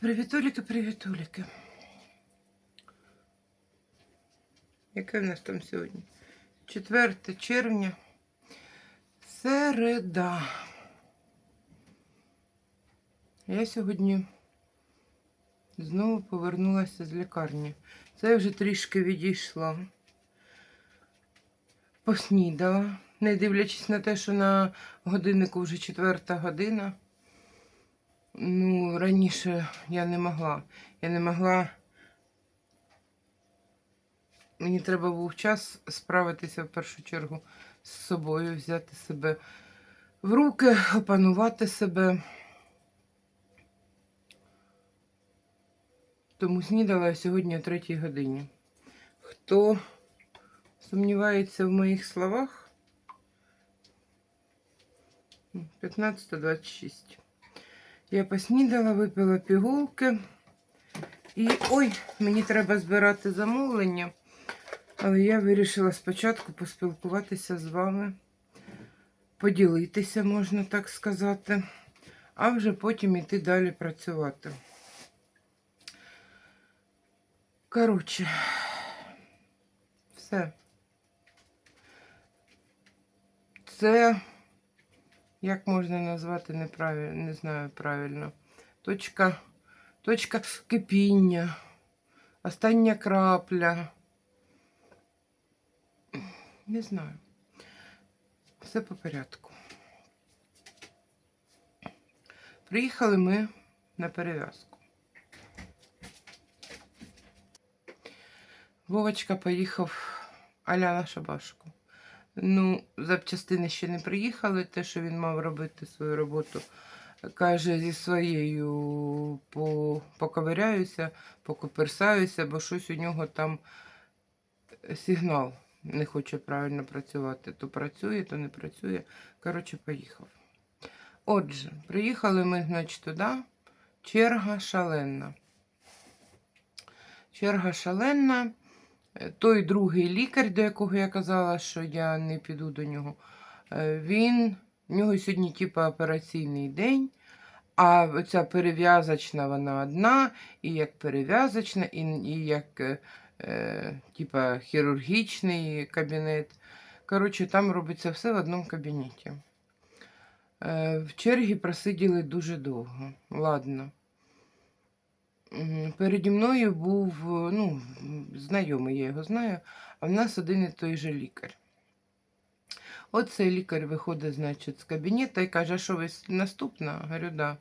Привітуліки, привітуліки. Яке в нас там сьогодні? 4 червня. Середа. Я сьогодні знову повернулася з лікарні. Це я вже трішки відійшла. Поснідала, не дивлячись на те, що на годиннику вже четверта година. Ну, раніше я не могла. Я не могла. Мені треба був час справитися в першу чергу з собою, взяти себе в руки, опанувати себе. Тому снідала я сьогодні о третій годині. Хто сумнівається в моїх словах? 15.26. Я поснідала, випила пігулки. І ой, мені треба збирати замовлення. Але я вирішила спочатку поспілкуватися з вами, поділитися, можна так сказати, а вже потім іти далі працювати. Коротше, все. Це, як можна назвати неправильно, не знаю правильно. Точка, точка кипіння, остання крапля. Не знаю. Все по порядку. Приїхали ми на перев'язку. Вовочка поїхав аля на шабашку. Ну, запчастини ще не приїхали, те, що він мав робити свою роботу. Каже, зі своєю по, поковиряюся, покоперсаюся, бо щось у нього там сигнал не хоче правильно працювати. То працює, то не працює. Коротше, поїхав. Отже, приїхали ми, значить, туди. Черга шаленна. Черга шаленна. Той другий лікар, до якого я казала, що я не піду до нього, е, він, в нього сьогодні, типу, операційний день. А ця перев'язочна вона одна, і як перев'язочна, і, і як е, е, типа хірургічний кабінет. Коротше, там робиться все в одному кабінеті. Е, в чергі просиділи дуже довго. Ладно. Переді мною був е, ну, знайомий, я його знаю, а в нас один і той же лікар. От цей лікар виходить, значить, з кабінету і каже, «А що ви наступна? Говорю, да.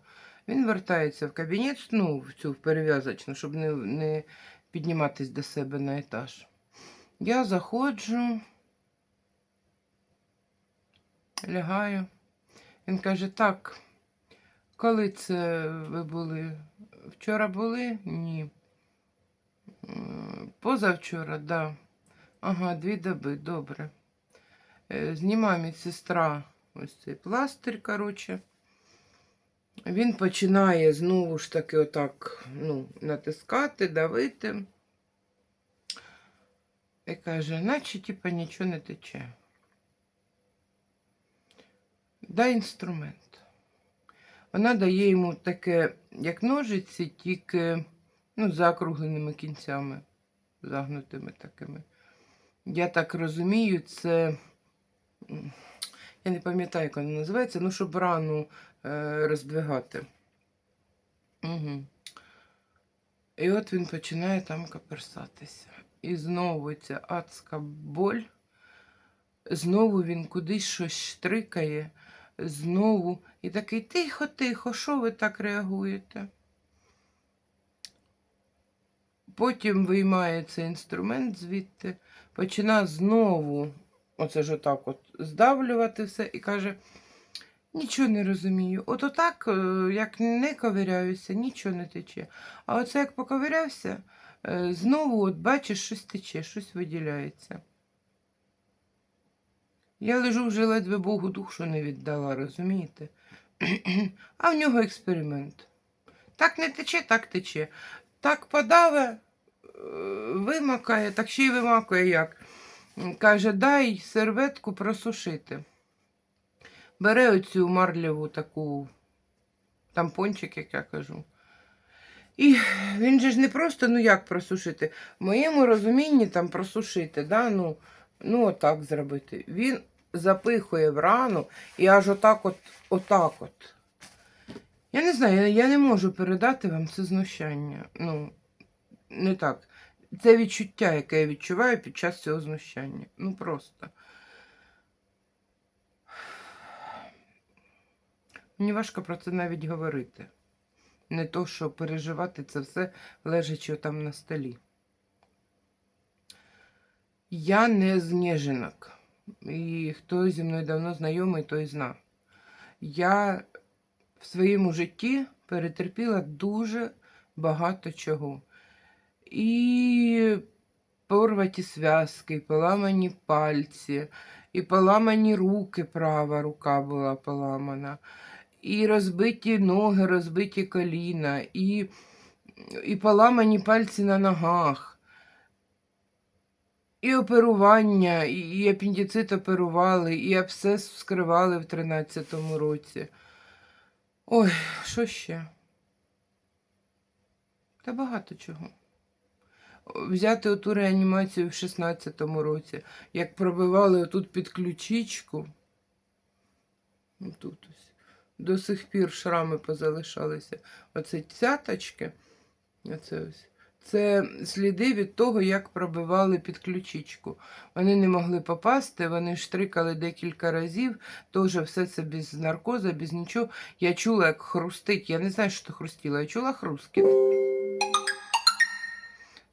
Він вертається в кабінет, ну, в цю перев'язочну, щоб не, не підніматись до себе на етаж. Я заходжу, лягаю. Він каже: так, коли це ви були? Вчора були? Ні. Позавчора, да. Ага, дві доби, добре. Е, Знімає медсестра ось цей пластир, коротше. Він починає знову ж таки отак ну, натискати, давити. І каже, наче типа нічого не тече. Дай інструмент. Вона дає йому таке, як ножиці, тільки ну, закругленими кінцями, загнутими такими. Я так розумію, це. Я не пам'ятаю, як воно називається, ну, щоб рану е, роздвигати. Угу. І от він починає там каперсатися. І знову ця адська боль. Знову він кудись щось штрикає. Знову. І такий тихо, тихо, що ви так реагуєте? Потім виймає цей інструмент звідти, починає знову, оце ж отак от, здавлювати все і каже: нічого не розумію. От отак, е, як не ковиряюся, нічого не тече. А оце як поковирявся, е, знову от бачиш, щось тече, щось виділяється. Я лежу вже ледве Богу душу не віддала, розумієте? А в нього експеримент. Так не тече, так тече. Так подаве, е, вимакає, так ще й вимакує як. Каже, дай серветку просушити. Бере оцю марлеву таку тампончик, як я кажу. І він же ж не просто, ну як просушити. В моєму розумінні там просушити, да? ну, ну отак зробити. Він запихує в рану і аж отак от, отак от. Я не знаю, я, не можу передати вам це знущання. Ну, не так. Це відчуття, яке я відчуваю під час цього знущання. Ну просто. Мені важко про це навіть говорити. Не то, що переживати це все лежачи там на столі. Я не з. І хто зі мною давно знайомий, той зна. Я в своєму житті перетерпіла дуже багато чого. І порваті зв'язки, і поламані пальці, і поламані руки, права рука була поламана, і розбиті ноги, розбиті коліна, і, і поламані пальці на ногах. І оперування, і, апендицит оперували, і абсцес вскривали в 13-му році. Ой, що ще? Та багато чого. Взяти оту реанімацію в 16-му році, як пробивали отут під ключичку. Тут ось. До сих пір шрами позалишалися. Оце цяточки. Оце ось. Це сліди від того, як пробивали під ключичку. Вони не могли попасти, вони штрикали декілька разів, теж все це без наркоза, без нічого. Я чула, як хрустить. Я не знаю, що хрустіло, я чула хрускіт.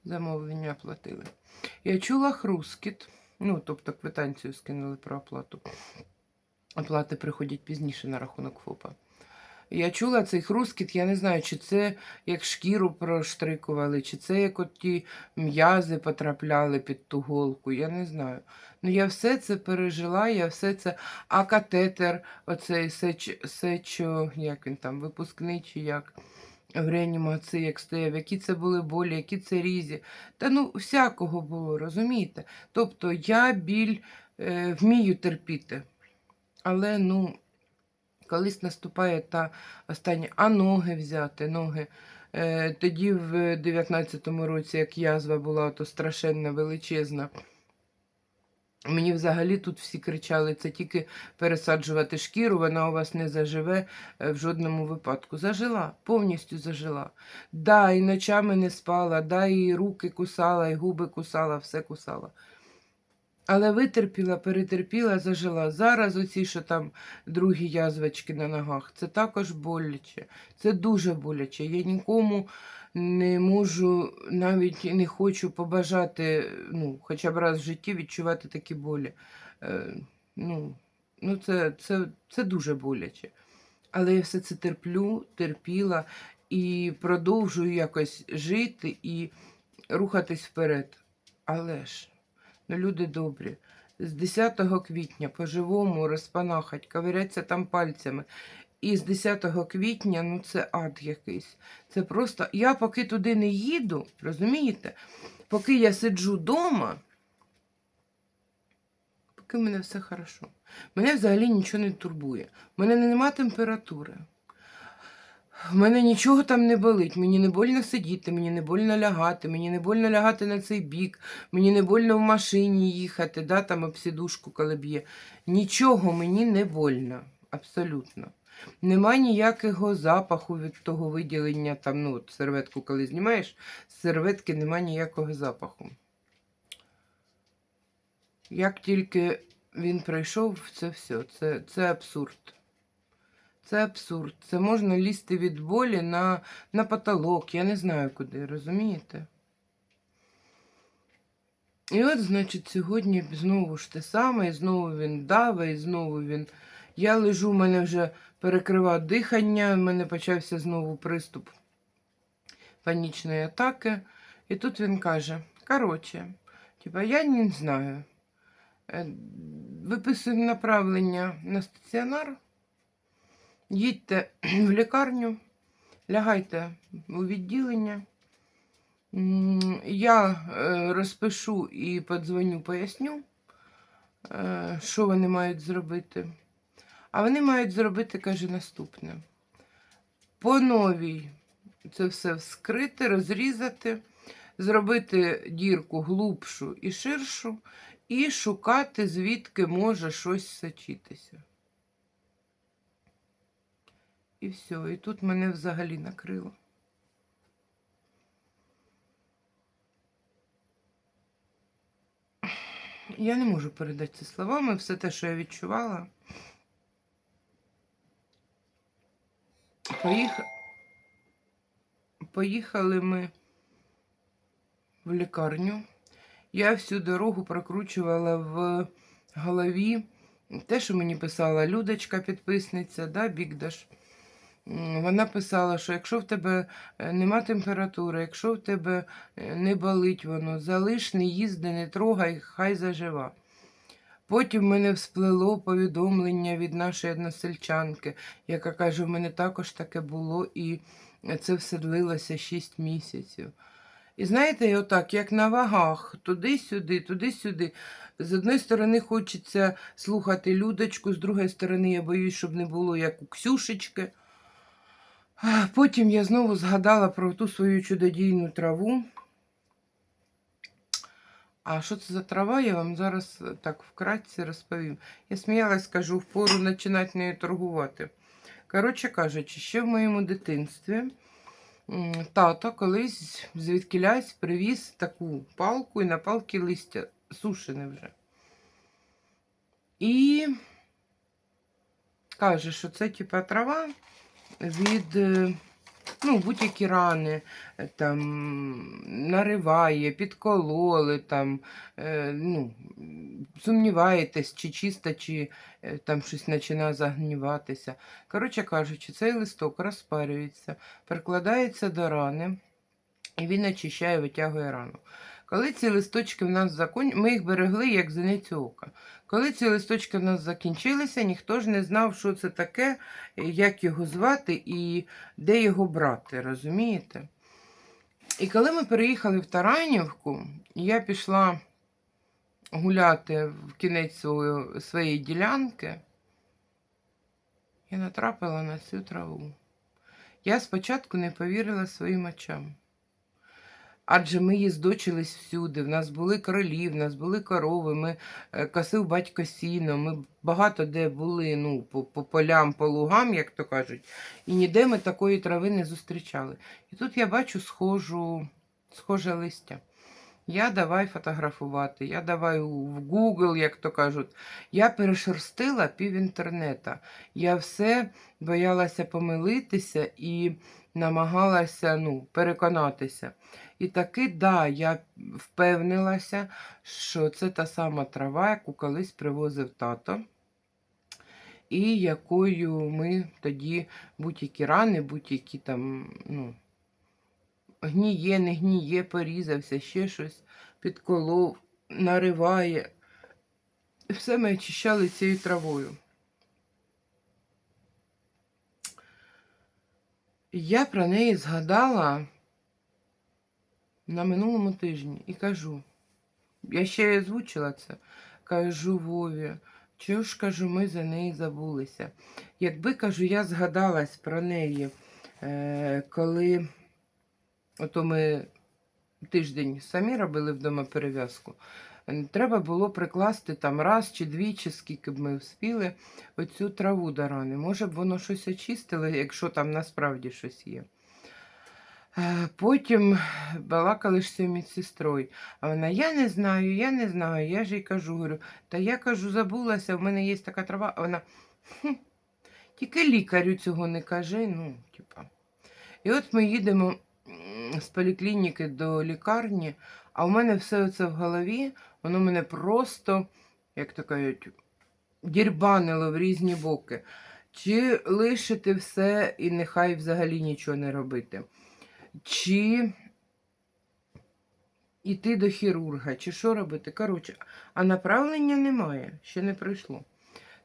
Замовлення платили. Я чула хрускіт. Ну, тобто квитанцію скинули про оплату. Оплати приходять пізніше на рахунок ФОПа. Я чула цей хрускіт, я не знаю, чи це як шкіру проштрикували, чи це як от ті м'язи потрапляли під ту голку, я не знаю. Ну я все це пережила, я все це. А катетер, оцей сеч, сечо, як він там, випускний як в реанімації, як стояв, які це були болі, які це різі. Та ну всякого було, розумієте? Тобто я біль е, вмію терпіти. Але ну, колись наступає та остання, а ноги взяти, ноги. Е, тоді, в 19-му році, як язва була, то страшенна, величезна. Мені взагалі тут всі кричали, це тільки пересаджувати шкіру, вона у вас не заживе е, в жодному випадку. Зажила, повністю зажила. Да, і ночами не спала, да, і руки кусала, і губи кусала, все кусала. Але витерпіла, перетерпіла, зажила. Зараз оці, що там другі язвочки на ногах, це також боляче. Це дуже боляче. Я нікому не можу, навіть не хочу побажати, ну, хоча б раз в житті відчувати такі болі. Е, ну, ну це, це, це дуже боляче. Але я все це терплю, терпіла і продовжую якось жити і рухатись вперед. Але ж. Ну, люди добрі. З 10 квітня по-живому розпанахать, ковиряться там пальцями. І з 10 квітня, ну це ад якийсь. Це просто. Я поки туди не їду, розумієте? Поки я сиджу вдома, поки в мене все хорошо. Мене взагалі нічого не турбує. У мене нема температури. В мене нічого там не болить. Мені не больно сидіти, мені не больно лягати, мені не больно лягати на цей бік, мені не больно в машині їхати, да, там об сідушку, коли б'є. Нічого мені не больно. Абсолютно. Нема ніякого запаху від того виділення, там, ну, от серветку, коли знімаєш, з серветки нема ніякого запаху. Як тільки він пройшов, це все. Це, це абсурд. Це абсурд. Це можна лізти від болі на, на потолок. Я не знаю куди, розумієте? І от, значить, сьогодні знову ж те саме, і знову він даве, і знову він. Я лежу, в мене вже перекрива дихання, в мене почався знову приступ панічної атаки. І тут він каже: коротше, типа, я не знаю. Е, Виписуємо направлення на стаціонар. Їдьте в лікарню, лягайте у відділення. Я е, розпишу і подзвоню, поясню, е, що вони мають зробити. А вони мають зробити, каже, наступне. По новій це все вскрити, розрізати, зробити дірку глубшу і ширшу, і шукати, звідки може щось сочитися. І все, і тут мене взагалі накрило. Я не можу передати це словами, все те, що я відчувала. Поїх... Поїхали ми в лікарню. Я всю дорогу прокручувала в голові те, що мені писала Людочка, підписниця, да, Бігдаш. Вона писала, що якщо в тебе е, нема температури, якщо в тебе е, не болить воно, залиш, не їзди, не трогай, хай зажива. Потім в мене всплило повідомлення від нашої односельчанки, яка каже, в мене також таке було, і це все длилося 6 місяців. І знаєте, отак, як на вагах, туди-сюди, туди-сюди. З одної сторони хочеться слухати Людочку, з другої сторони, я боюсь, щоб не було як у Ксюшечки. Потім я знову згадала про ту свою чудодійну траву. А що це за трава, я вам зараз е, так вкратце розповім. Я сміялась, кажу, впору починати нею торгувати. Коротше кажучи, ще в моєму дитинстві тато колись звідкілясь привіз таку палку і на палки листя сушене вже. І каже, що це типа трава від е, ну, будь-які рани, е, там, нариває, підкололи, там, е, ну, сумніваєтесь, чи чисто, чи там щось починає загніватися. Коротше кажучи, цей листок розпарюється, прикладається до рани, і він очищає, витягує рану. Коли ці листочки в нас закон... ми їх берегли як зеницю ока. Коли ці листочки в нас закінчилися, ніхто ж не знав, що це таке, як його звати і де його брати, розумієте? І коли ми переїхали в Таранівку, я пішла гуляти в кінець свою, своєї ділянки, я натрапила на цю траву. Я спочатку не повірила своїм очам. Адже ми їздочились всюди. В нас були кролі, в нас були корови, ми е, косив батько сіно, ми багато де були ну, по, по полям, по лугам, як то кажуть, і ніде ми такої трави не зустрічали. І тут я бачу схожу, схоже листя. Я давай фотографувати, я давай в Google, як то кажуть. Я перешерстила пів інтернета. Я все боялася помилитися і намагалася ну, переконатися. І таки, да, я впевнилася, що це та сама трава, яку колись привозив тато, і якою ми тоді будь-які рани, будь-які там, ну, гніє, не гніє, порізався, ще щось підколов, нариває. Все ми очищали цією травою. Я про неї згадала на минулому тижні і кажу, я ще озвучила це, кажу Вові, чого ж кажу, ми за неї забулися. Якби кажу, я згадалась про неї, е, коли ото ми тиждень самі робили вдома перев'язку. Треба було прикласти там раз чи двічі, скільки б ми вспіли, оцю траву до рани. Може б воно щось очистило, якщо там насправді щось є. Е, Потім балакали ж з медсестрою. А вона, я не знаю, я не знаю. Я ж їй кажу, говорю, та я кажу, забулася, в мене є така трава. А вона, «Хм, тільки лікарю цього не кажи. Ну, типа. І от ми їдемо з поліклініки до лікарні, а в мене все це в голові, воно мене просто, як то кажуть, дірбанило в різні боки. Чи лишити все і нехай взагалі нічого не робити? Чи йти до хірурга, чи що робити? Коротше, а направлення немає, ще не прийшло.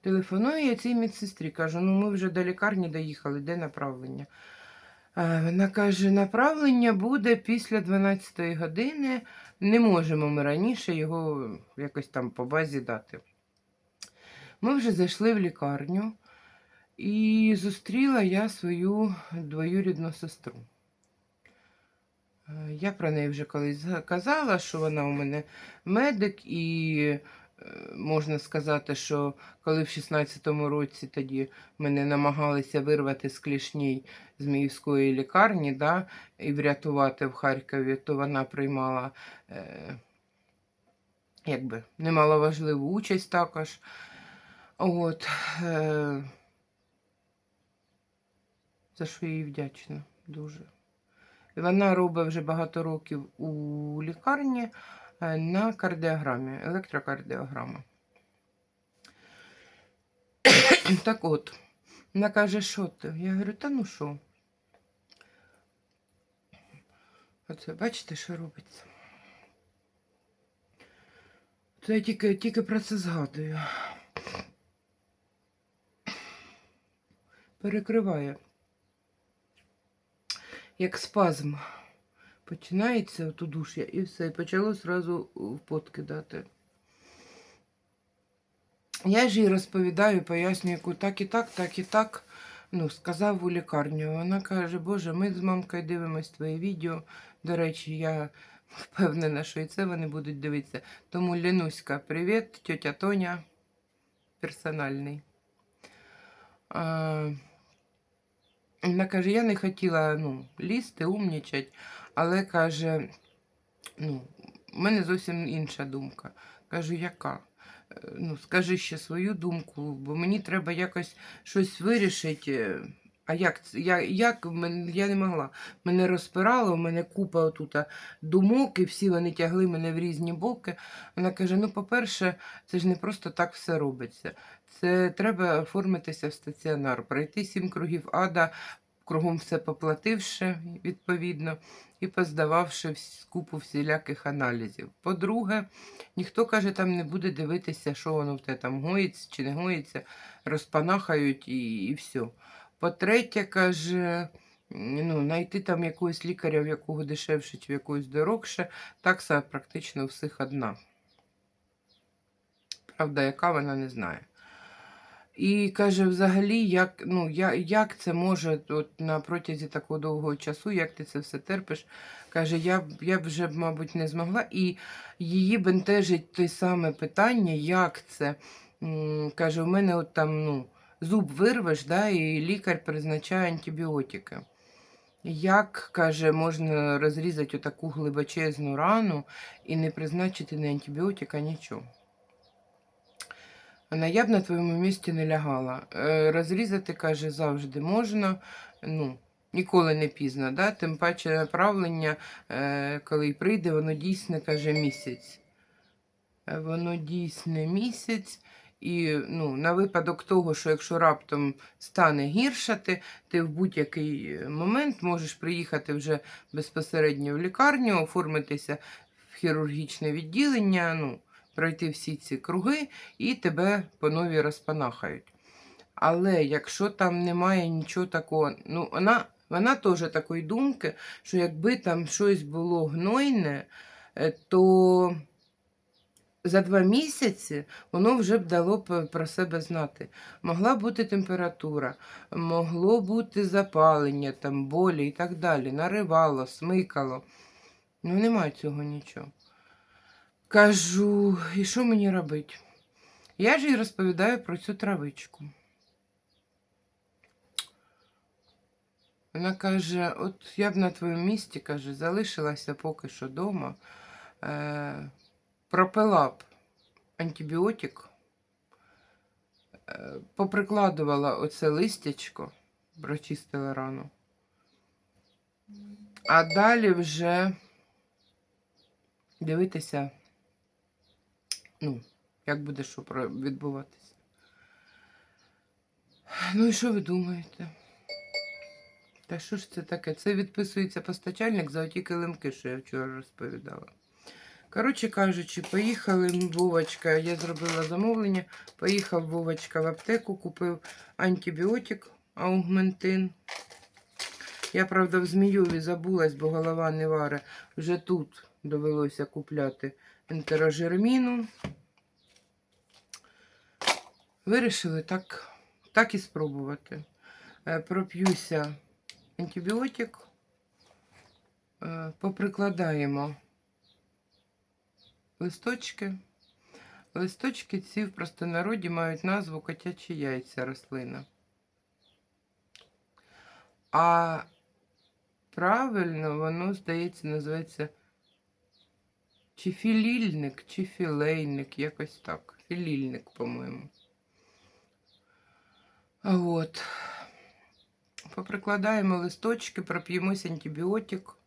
Телефоную я цій медсестрі, кажу, ну ми вже до лікарні доїхали, де направлення? Вона каже, направлення буде після 12 години. Не можемо ми раніше його якось там по базі дати. Ми вже зайшли в лікарню, і зустріла я свою двоюрідну сестру. Е, Я про неї вже колись казала, що вона у мене медик, і е, можна сказати, що коли в 16-му році тоді мене намагалися вирвати з клішній з Міївської лікарні да, і врятувати в Харкові, то вона приймала е, якби немаловажливу участь також. От, е, за що їй вдячна дуже. Вона робить вже багато років у лікарні е, на кардіограмі, електрокардіограма. Так от, вона каже, що ти? Я говорю, та ну що? Оце бачите, що робиться. Це я тільки, тільки про це згадую. Перекриває. Як спазм. Починається от удуш'я і все. І почало зразу в пот кидати. Я ж їй розповідаю, пояснюю, яку так і так, так і так. Ну, сказав у лікарню. Вона каже, Боже, ми з мамкою дивимось твоє відео. До речі, я впевнена, що і це вони будуть дивитися. Тому Ленуська, привіт, тьотя Тоня, персональний. Вона каже, я не хотіла ну, лізти, умнічать, але каже, ну, в мене зовсім інша думка. Кажу, яка? Е, Ну, скажи ще свою думку, бо мені треба якось щось вирішити. А як? Я, як я не могла. Мене розпирало, у мене купа отута думок, і всі вони тягли мене в різні боки. Вона каже: ну, по-перше, це ж не просто так все робиться. Це треба оформитися в стаціонар, пройти сім кругів ада, кругом все поплативши, відповідно, і поздававши купу всіляких аналізів. По-друге, ніхто каже, там не буде дивитися, що воно в те там гоїться чи не гоїться, розпанахають і, і все. По-третє, каже, ну, знайти там якогось лікаря, в якого дешевше чи в якогось дорогше, такса практично у всіх одна. Правда, яка вона не знає. І каже, взагалі, як, ну, я, як це може от, на протязі такого довгого часу, як ти це все терпиш? Каже, я, я б вже, мабуть, не змогла. І її бентежить те саме питання, як це. М, Каже, у мене от там ну, зуб вирвеш, да, і лікар призначає антибіотики. Як, каже, можна розрізати отаку глибочезну рану і не призначити ні антибіотика, нічого. Вона я б на твоєму місці не лягала. Е, розрізати, каже, завжди можна. Ну, ніколи не пізно. Да? Тим паче направлення, е, коли прийде, воно дійсне, каже, місяць. Е, Воно дійсне місяць. І ну, на випадок того, що якщо раптом стане гіршати, ти в будь-який момент можеш приїхати вже безпосередньо в лікарню, оформитися в хірургічне відділення, ну, пройти всі ці круги і тебе по новій розпанахають. Але якщо там немає нічого такого, ну вона, вона теж такої думки, що якби там щось було гнойне, е, то за два місяці воно вже б дало про себе знати. Могла бути температура, могло бути запалення, там, болі і так далі. Наривало, смикало. Ну, немає цього нічого. Кажу, і що мені робити? Я ж їй розповідаю про цю травичку. Вона каже: от я б на твоєму місці, каже, залишилася поки що вдома, е, пропила антибіотик, е, поприкладувала оце листячко, прочистила рану. А далі вже дивитися, ну, як буде що відбуватися. Ну і що ви думаєте? Та що ж це таке? Це відписується постачальник за оті килимки, що я вчора розповідала. Коротше кажучи, поїхали Вовочка, я зробила замовлення. Поїхав Вовочка в аптеку, купив антибіотик аугментин. Я, правда, в Змійові забулась, бо голова не варе. Вже тут довелося купляти ентерожерміну. Вирішили так, так і спробувати. Е, Проп'юся антибіотик. Е, Поприкладаємо листочки. Листочки ці в простонароді мають назву котячі яйця рослина. А правильно воно, здається, називається чи філільник, чи філейник, якось так. Філільник, по-моєму. От. Поприкладаємо листочки, проп'ємось антибіотик.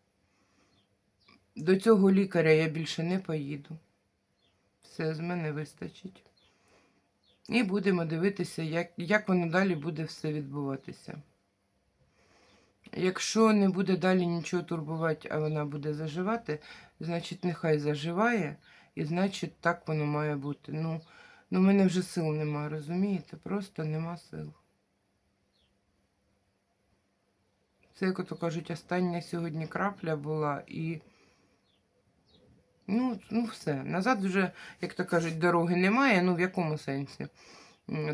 До цього лікаря я більше не поїду. Все, з мене вистачить. І будемо дивитися, як, як воно далі буде все відбуватися. Якщо не буде далі нічого турбувати, а вона буде заживати, значить нехай заживає, і значить так воно має бути. Ну, ну в мене вже сил нема, розумієте? Просто нема сил. Це, як ото кажуть, остання сьогодні крапля була і. Ну, ну все. Назад вже, як то кажуть, дороги немає. Ну, в якому сенсі?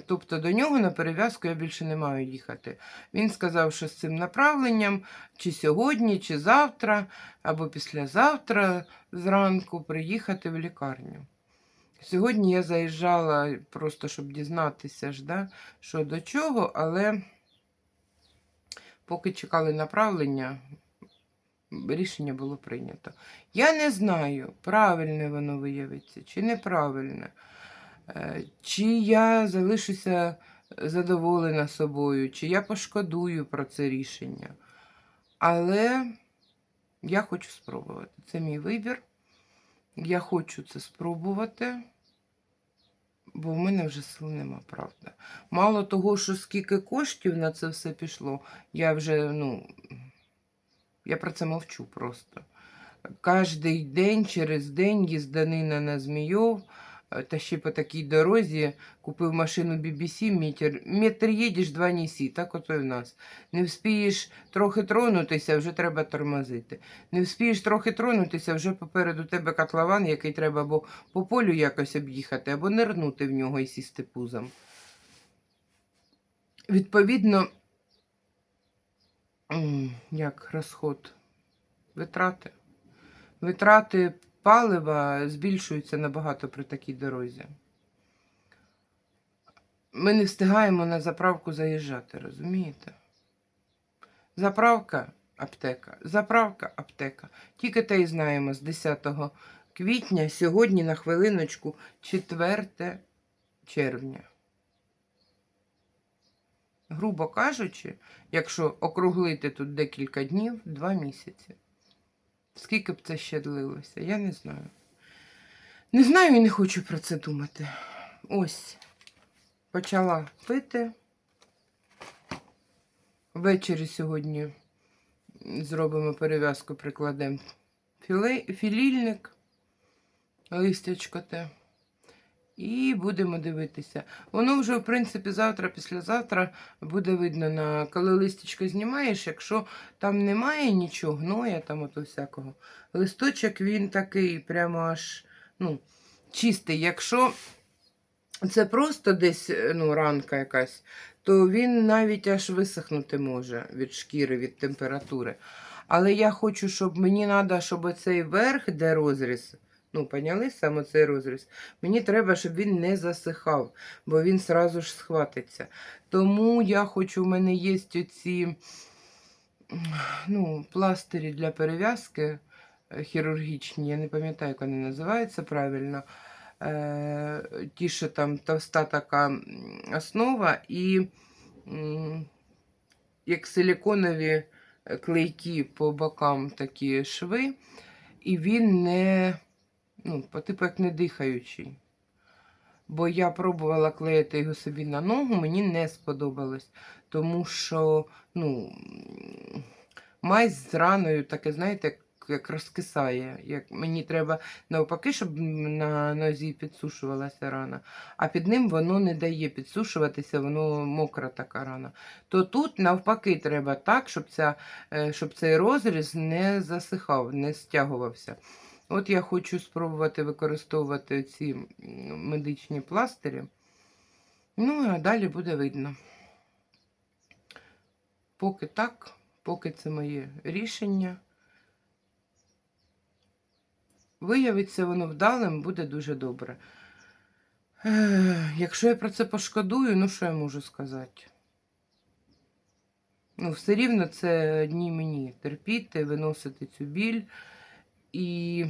Тобто до нього на перев'язку я більше не маю їхати. Він сказав, що з цим направленням чи сьогодні, чи завтра, або післязавтра зранку приїхати в лікарню. Сьогодні я заїжджала просто, щоб дізнатися, ж, да, що до чого, але поки чекали направлення, рішення було прийнято. Я не знаю, правильне воно виявиться чи неправильне. Е, Чи я залишуся задоволена собою, чи я пошкодую про це рішення. Але я хочу спробувати. Це мій вибір. Я хочу це спробувати, бо в мене вже сил нема, правда. Мало того, що скільки коштів на це все пішло, я вже, ну, я про це мовчу просто. Кожний день через день їзданина на Змійов, е, та ще по такій дорозі купив машину BBC, метр, метр їдеш, два нісі, так ото і в нас. Не вспієш трохи тронутися, вже треба тормозити. Не вспієш трохи тронутися, вже попереду тебе котлован, який треба або по полю якось об'їхати, або нирнути в нього і сісти пузом. Відповідно, як розход, витрати. Витрати палива збільшуються набагато при такій дорозі. Ми не встигаємо на заправку заїжджати, розумієте? Заправка аптека, заправка аптека. Тільки те й знаємо з 10 квітня, сьогодні на хвилиночку 4 червня. Грубо кажучи, якщо округлити тут декілька днів, 2 місяці. Скільки б це ще длилося, я не знаю. Не знаю і не хочу про це думати. Ось, почала пити. Ввечері сьогодні зробимо перев'язку, прикладемо філільник, листячко те. І будемо дивитися. Воно вже, в принципі, завтра, післязавтра буде видно, на коли листячко знімаєш, якщо там немає нічого, гноя там ото всякого. Листочок він такий, прямо аж ну, чистий. Якщо це просто десь ну, ранка якась, то він навіть аж висохнути може від шкіри, від температури. Але я хочу, щоб мені треба, щоб оцей верх, де розріз, ну, поняли саме цей розріз, мені треба, щоб він не засихав, бо він сразу ж схватиться. Тому я хочу, в мене є оці ну, пластирі для перев'язки е, хірургічні, я не пам'ятаю, як вони називаються правильно. Е, ті, що там товста така основа, і як силіконові е, клейкі по бокам такі шви, і він не, ну, по типу як не дихаючий. Бо я пробувала клеїти його собі на ногу, мені не сподобалось. Тому що, ну, мазь з раною, таке, знаєте, як розкисає. Як мені треба навпаки, щоб на нозі підсушувалася рана, а під ним воно не дає підсушуватися, воно мокра така рана. То тут навпаки треба так, щоб, ця, е, щоб цей розріз не засихав, не стягувався. От я хочу спробувати використовувати ці медичні пластирі. Ну, а далі буде видно. Поки так, поки це моє рішення. виявиться воно вдалим, буде дуже добре. Якщо я про це пошкодую, ну що я можу сказати? Ну, все рівно це одні мені терпіти, виносити цю біль. І.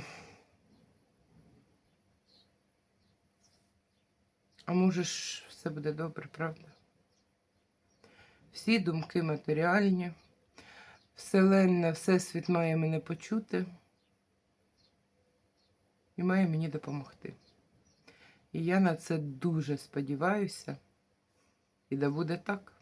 А може ж все буде добре, правда? Всі думки матеріальні. Вселенна, Всесвіт має мене почути і має мені допомогти. І я на це дуже сподіваюся. І да буде так.